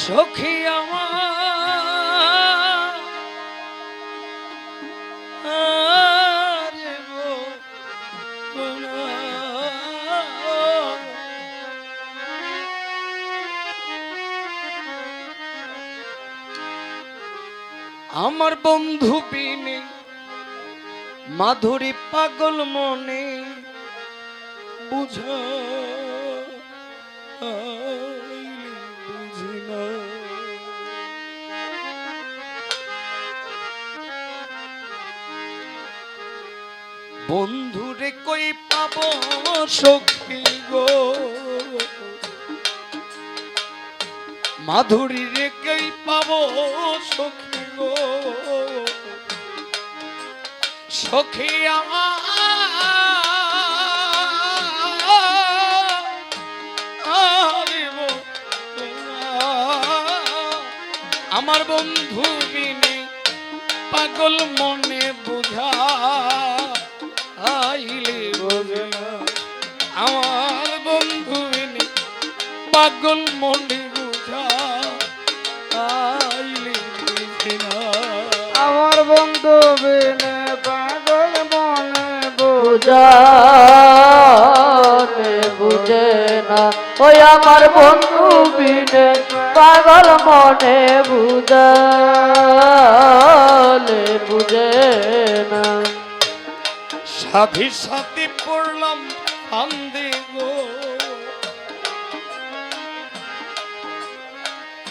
সখী আমার। আমার বন্ধু বিনে মাধুরী পাগল মনে বুঝি। বন্ধুরে কই পাব সখী গো? মাধুরী রে কই পাব সখী গো? সখী আমার বন্ধু বিনে পাগল মনে বুঝা বোঝে আমার বন্ধু বিনে পাগল মনে বুঝা আমার বন্ধু বিনে পাগল মনে বুঝানে বুঝে না। ওই আমার বন্ধু বিনে পাগল মনে বুঝালে বুঝে না। সাথী পড়লাম ফান্দে গো।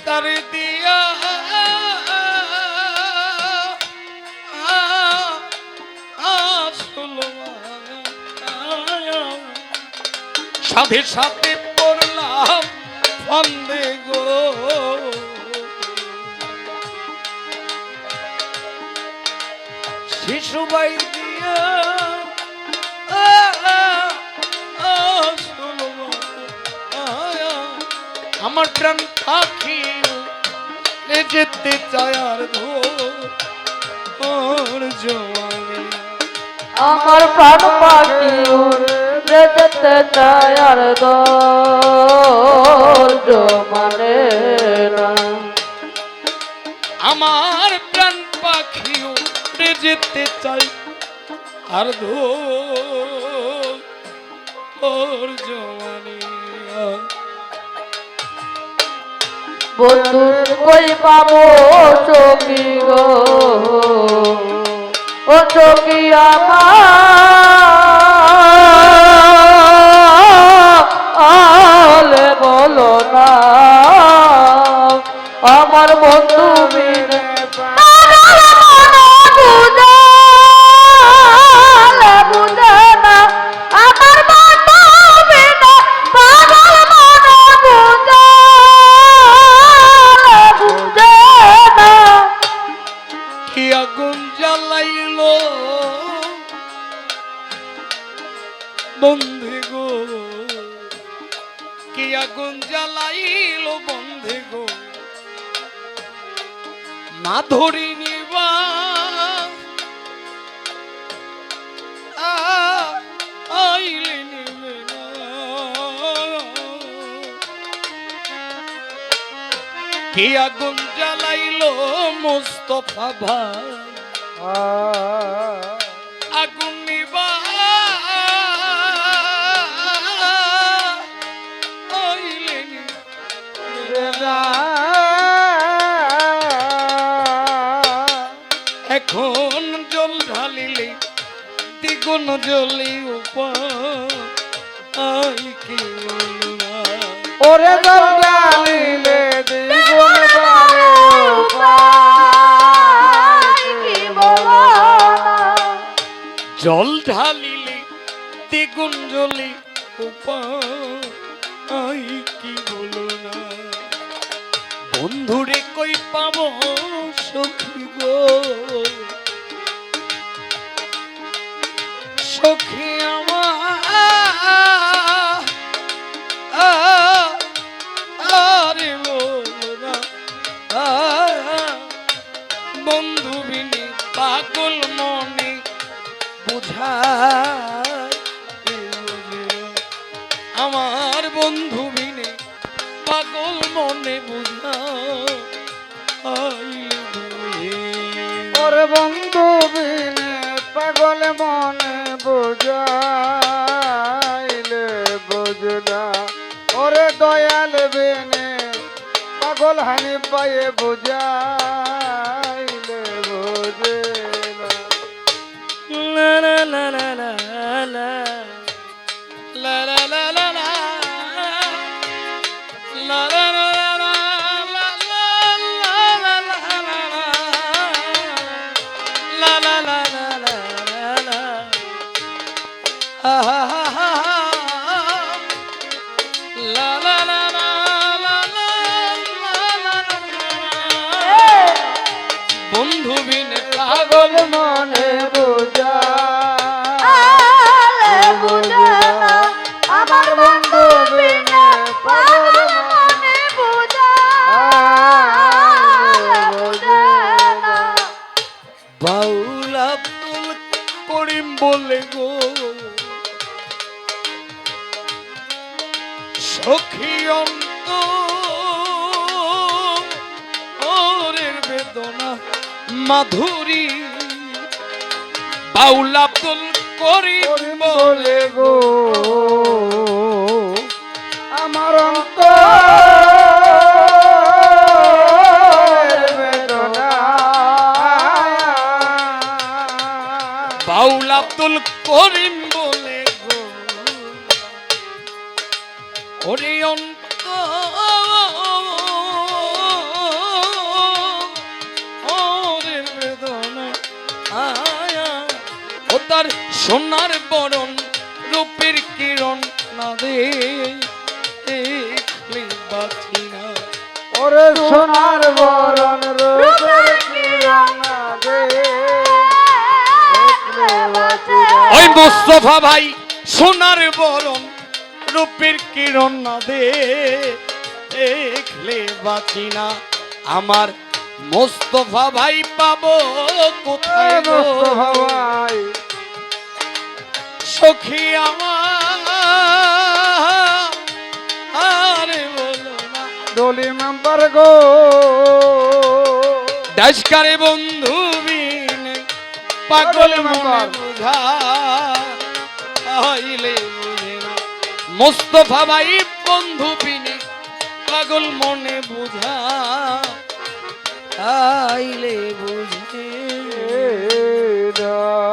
তার দিয়া সাথে পড়লাম গো। শিশুবাই দিয়া প্রাণ পাখি এ যেতে চায় আর ধোর জওয়ানে আমার প্রাণ পাখি যেতে চায় আর মানে আমার প্রাণ পাখি উড়ে যেতে চাই আর ধোর জওয়ানে বন্ধু কই পাবো চকি গো। ও আলে বন্ধে গো। কি আগুন জ্বালাইল বন্ধে গো? না ধরি নিবা আইলে আগুন জ্বালাইলো মোস্তফা ভাই? জলি উপায় কি ওরে জঙ্গালিলে দ্বিগুণ বারে জল ঢালিলে দ্বিগুণ জলি উপায় কি বলো না বন্ধুরে কই পাব সখী গো? সখী আমার। বন্ধু বিনি পাগল মনে বুঝায় আমার বন্ধু হানি পায়ে বুঝাইলে লা লা লা সখী অন্ত ওরের বেদনা মাধুরী। বাউল আব্দুল করিম বলে গো আমার অন্ত বেদনা। বাউল আব্দুল করিম ওরে অন্ত আয়া ও তার সোনার বরণ রূপের কিরণ না দে বাঁচি না ওরে সোনার বরণ রূপের কিরণ দে না। ওই মোস্তফা ভাই সোনার বরণ রূপের কিরণ না দে। দেখলে বাঁচি না আমার মোস্তফা ভাই পাবো কোথায় মোস্তফা ভাই। সখী আমার আরে বলো না। ডলি মেম্বার গো। ডাসকারে বন্ধু বিনে পাগল মনে বুঝা হইলে মোস্তফা ভাই বন্ধু পিনি পাগল মনে বুঝা আইলে বুঝে দা।